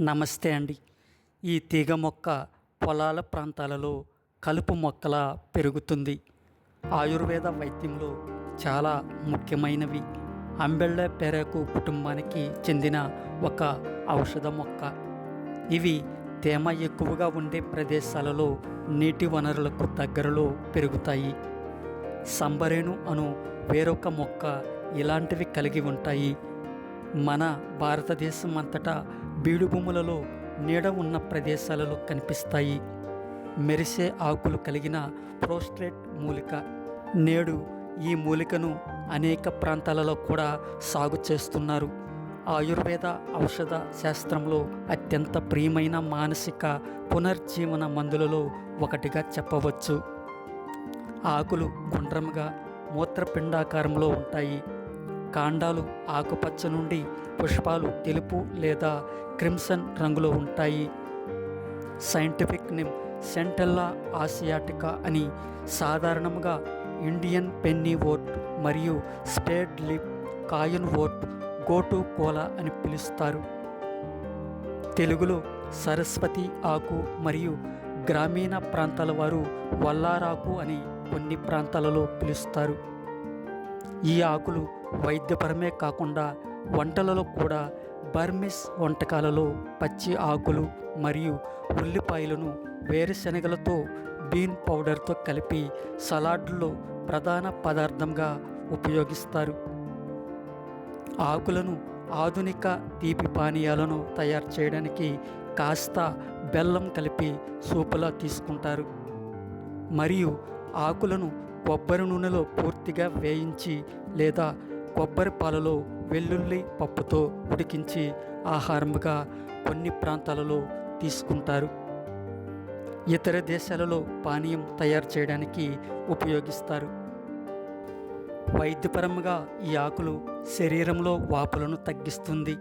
నమస్తే అండి. ఈ తీగ మొక్క పొలాల ప్రాంతాలలో కలుపు మొక్కలా పెరుగుతుంది. ఆయుర్వేద వైద్యంలో చాలా ముఖ్యమైనవి. అంబెళ్ళ పెరకు కుటుంబానికి చెందిన ఒక ఔషధ మొక్క. ఇవి తేమ ఎక్కువగా ఉండే ప్రదేశాలలో నీటి వనరులకు దగ్గరలో పెరుగుతాయి. సంబరేణు అను వేరొక మొక్క ఇలాంటివి కలిగి ఉంటాయి. మన భారతదేశం అంతటా బీడుభూములలో నీడ ఉన్న ప్రదేశాలలో కనిపిస్తాయి. మెరిసే ఆకులు కలిగిన ప్రోస్ట్రేట్ మూలిక. నేడు ఈ మూలికను అనేక ప్రాంతాలలో కూడా సాగు చేస్తున్నారు. ఆయుర్వేద ఔషధ శాస్త్రంలో అత్యంత ప్రియమైన మానసిక పునర్జీవన మందులలో ఒకటిగా చెప్పవచ్చు. ఆకులు గుండ్రంగా మూత్రపిండాకారంలో ఉంటాయి. కాండాలు ఆకుపచ్చ నుండి పుష్పాలు తెలుపు లేదా క్రిమ్సన్ రంగులో ఉంటాయి. సైంటిఫిక్ నేమ్ సెంటెల్లా ఆసియాటికా అని సాధారణంగా ఇండియన్ పెన్నీ ఓట్ మరియు spade leaf coinwort gotu kola అని పిలుస్తారు. తెలుగులో సరస్వతి ఆకు మరియు గ్రామీణ ప్రాంతాల వారు వల్లారాకు అని కొన్ని ప్రాంతాలలో పిలుస్తారు. ఈ ఆకులు వైద్యపరమే కాకుండా వంటలలో కూడా బర్మిస్ వంటకాలలో పచ్చి ఆకులు మరియు ఉల్లిపాయలను వేరుశనగలతో బీన్ పౌడర్తో కలిపి సలాడ్లో ప్రధాన పదార్థంగా ఉపయోగిస్తారు. ఆకులను ఆధునిక తీపి పానీయాలను తయారు చేయడానికి కాస్త బెల్లం కలిపి సూపులా తీసుకుంటారు. మరియు ఆకులను కొబ్బరి నూనెలో పూర్తిగా వేయించి లేదా కొబ్బరి పాలలో వెల్లుల్లి పప్పుతో ఉడికించి ఆహారముగా కొన్ని ప్రాంతాలలో తీసుకుంటారు. ఇతర దేశాలలో పానీయం తయారు చేయడానికి ఉపయోగిస్తారు. వైద్యపరంగా ఈ ఆకులు శరీరంలో వాపులను తగ్గిస్తుంది.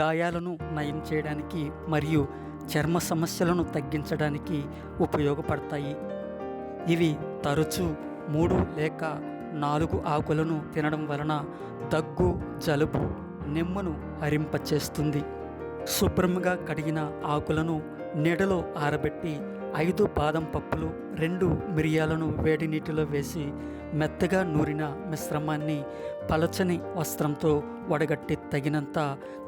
గాయాలను నయం చేయడానికి మరియు చర్మ సమస్యలను తగ్గించడానికి ఉపయోగపడతాయి. ఇవి తరచూ మూడు లేక నాలుగు ఆకులను తినడం వలన దగ్గు జలుబు నిమ్మను హరింపచేస్తుంది శుభ్రంగా కడిగిన ఆకులను నీడలో ఆరబెట్టి ఐదు బాదం పప్పులు రెండు మిరియాలను వేడి నీటిలో వేసి మెత్తగా నూరిన మిశ్రమాన్ని పలచని వస్త్రంతో వడగట్టి తగినంత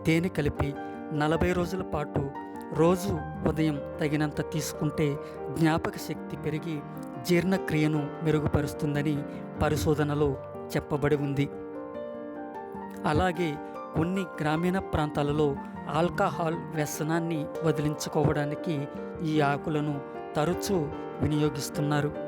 తేనె కలిపి నలభై రోజుల పాటు రోజు ఉదయం తగినంత తీసుకుంటే జ్ఞాపక శక్తి పెరిగి జీర్ణక్రియను మెరుగుపరుస్తుందని పరిశోధనలో చెప్పబడి ఉంది. అలాగే కొన్ని గ్రామీణ ప్రాంతాలలో ఆల్కహాల్ వ్యసనాన్ని వదిలించుకోవడానికి ఈ ఆకులను తరచూ వినియోగిస్తున్నారు.